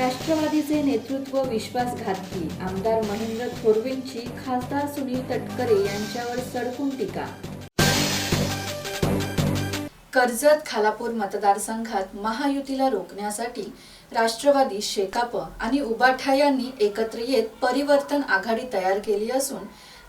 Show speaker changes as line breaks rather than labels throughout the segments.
राष्ट्रवादीचे नेतृत्व विश्वासघातकी. आमदार महेंद्र थोरवेंची खासदार सुनील तटकरे यांच्यावर सडकून टीका. कर्जत खालापूर मतदारसंघात महायुतीला रोखण्यासाठी राष्ट्रवादी शेकाप आणि उबाठा यांनी एकत्र येत परिवर्तन आघाडी तयार केली असून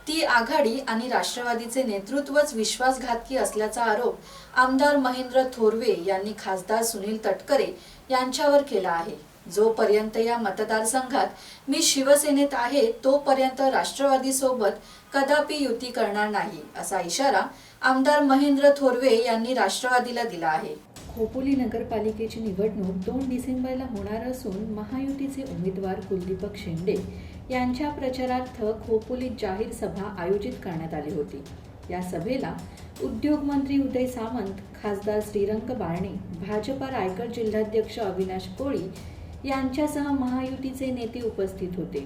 ती आघाडी आणि राष्ट्रवादीचे नेतृत्वच विश्वासघातकी असल्याचा आरोप आमदार महेंद्र थोरवे यांनी खासदार सुनील तटकरे यांच्यावर केला आहे. जोपर्यंत या मतदारसंघात मी शिवसेनेत आहे तोपर्यंत राष्ट्रवादी सोबत कदापि युती करणार नाही असा इशारा आमदार महेंद्र थोरवे यांनी राष्ट्रवादीला दिला आहे. खोपोली नगरपालिकेची निवडणूक दोन डिसेंबरला होणार असून महायुतीचे उमेदवार कुलदीपक शेंडे यांच्या प्रचारार्थ खोपोलीत जाहीर सभा आयोजित करण्यात आली होती. या सभेला उद्योगमंत्री उदय सामंत खासदार श्रीरंग बारणे भाजपा रायगड जिल्हाध्यक्ष अविनाश कोळी यांच्यासह महायुतीचे नेते उपस्थित होते.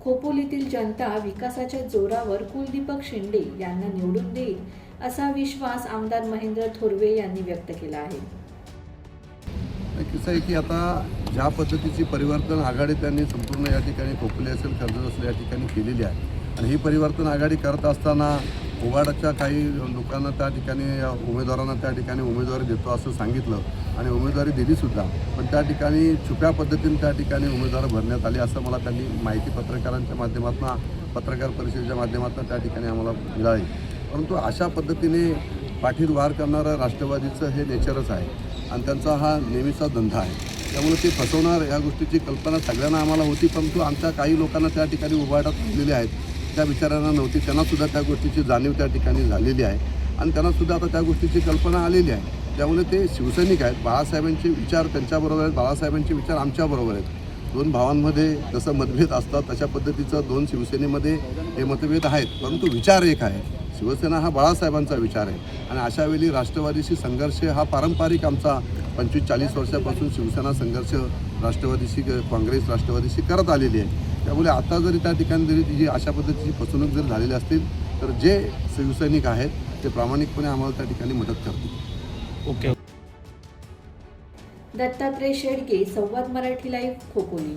खोपोलीतील जनता विकासाच्या जोरावर कुलदीपक शिंदे यांना निवडून देईल असा विश्वास आमदार महेंद्र थोरवे यांनी व्यक्त केला आहे.
कसं आहे की आता ज्या पद्धतीची परिवर्तन आघाडी त्यांनी संपूर्ण या ठिकाणी खोकली असेल कर्जत असेल या ठिकाणी केलेली आहे. आणि ही परिवर्तन आघाडी करत असताना ओवाडाच्या काही लोकांना त्या ठिकाणी उमेदवारांना त्या ठिकाणी उमेदवारी देतो असं सांगितलं आणि उमेदवारी दिलीसुद्धा पण त्या ठिकाणी छुप्या पद्धतीने त्या ठिकाणी उमेदवार भरण्यात आली असं मला त्यांनी माहिती पत्रकारांच्या माध्यमातून पत्रकार परिषदेच्या माध्यमातून त्या ठिकाणी आम्हाला मिळाली. परंतु अशा पद्धतीने पाठीत वार करणारं राष्ट्रवादीचं हे नेचरच आहे. आणि त्यांचा हा नेहमीचा धंदा आहे. त्यामुळे ते फसवणार या गोष्टीची कल्पना सगळ्यांना आम्हाला होती परंतु आमच्या काही लोकांना त्या ठिकाणी उभाटात राहिलेले आहेत. त्या विचारांना नव्हती. त्यांनासुद्धा त्या गोष्टीची जाणीव त्या ठिकाणी झालेली आहे. आणि त्यांनासुद्धा आता त्या गोष्टीची कल्पना आलेली आहे. त्यामुळे ते शिवसैनिक आहेत. बाळासाहेबांचे विचार त्यांच्याबरोबर आहेत. बाळासाहेबांचे विचार आमच्याबरोबर आहेत. दोन भावांमध्ये जसं मतभेद असतात तशा पद्धतीचं दोन शिवसेनेमध्ये हे मतभेद आहेत. परंतु विचार एक आहे. शिवसेना हा बाळासाहेबांचा विचार आहे. आणि अशा वेळी राष्ट्रवादीशी संघर्ष हा पारंपरिक आमचा पंचवीस चाळीस वर्षापासून शिवसेना संघर्ष राष्ट्रवादीशी काँग्रेस राष्ट्रवादीशी करत आलेली आहे. त्यामुळे आता जरी त्या ठिकाणी जरी जी अशा पद्धतीची फसवणूक जरी झालेली असतील तर जे शिवसैनिक आहेत ते प्रामाणिकपणे आम्हाला त्या ठिकाणी मदत करतील.
ओके.
दत्तात्रय शेडगे संवाद मराठी लाईव्ह खोपोली.